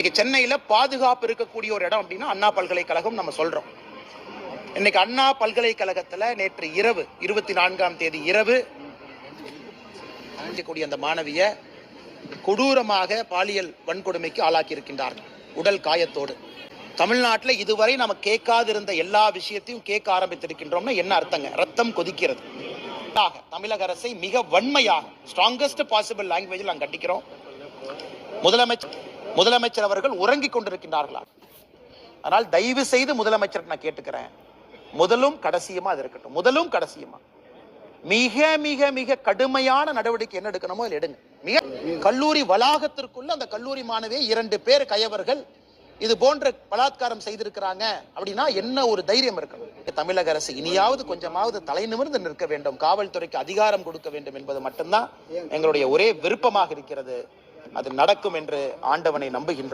இன்னைக்கு சென்னையில பாதுகாப்பு இருக்கக்கூடிய ஒரு இடம் அப்படின்னா அண்ணா பல்கலைக்கழகம் நம்ம சொல்றோம். இன்னைக்கு அண்ணா பல்கலைக்கழகத்துல நேற்று இரவு இருபத்தி நான்காம் தேதி இரவு கூடிய அந்த மாணவிய கொடூரமாக பாலியல் வன்கொடுமைக்கு ஆளாக்கி இருக்கின்றார்கள் உடல் காயத்தோடு. தமிழ்நாட்டில் இதுவரை நம்ம கேட்காதிருந்த எல்லா விஷயத்தையும் கேட்க ஆரம்பித்திருக்கின்றோம்னா என்ன அர்த்தங்க? ரத்தம் கொதிக்கிறது. தமிழக அரசை மிக வன்மையாக ஸ்ட்ராங்கஸ்ட் பாசிபிள் லாங்குவேஜில் நாங்கள் கட்டிக்கிறோம் முதலமைச்சர் முதலமைச்சர் அவர்கள் உறங்கிக் கொண்டிருக்கின்றார்களா? ஆனால் தயவு செய்து முதலமைச்சர் நான் கேட்டுக்கிறேன். முதலும் கடைசியுமா அது இருக்கட்டும். முதலும் கடைசியுமா? மிக மிக மிக கடுமையான நடவடிக்கை என்ன எடுக்கணுமோ அதில் எடுங்க. மிக கல்லூரி வளாகத்திற்குள்ள அந்த கல்லூரி மாணவியை இரண்டு பேர் கயவர்கள் இது போன்ற பலாத்காரம் செய்திருக்கிறாங்க அப்படின்னா என்ன ஒரு தைரியம் இருக்கணும்? தமிழக அரசு இனியாவது கொஞ்சமாவது தலை நிமிர்ந்து நிற்க வேண்டும். காவல்துறைக்கு அதிகாரம் கொடுக்க வேண்டும் என்பது மட்டும்தான் எங்களுடைய ஒரே விருப்பமாக இருக்கிறது. அது நடக்கும் என்று ஆண்டவனை நம்புகின்றோம்.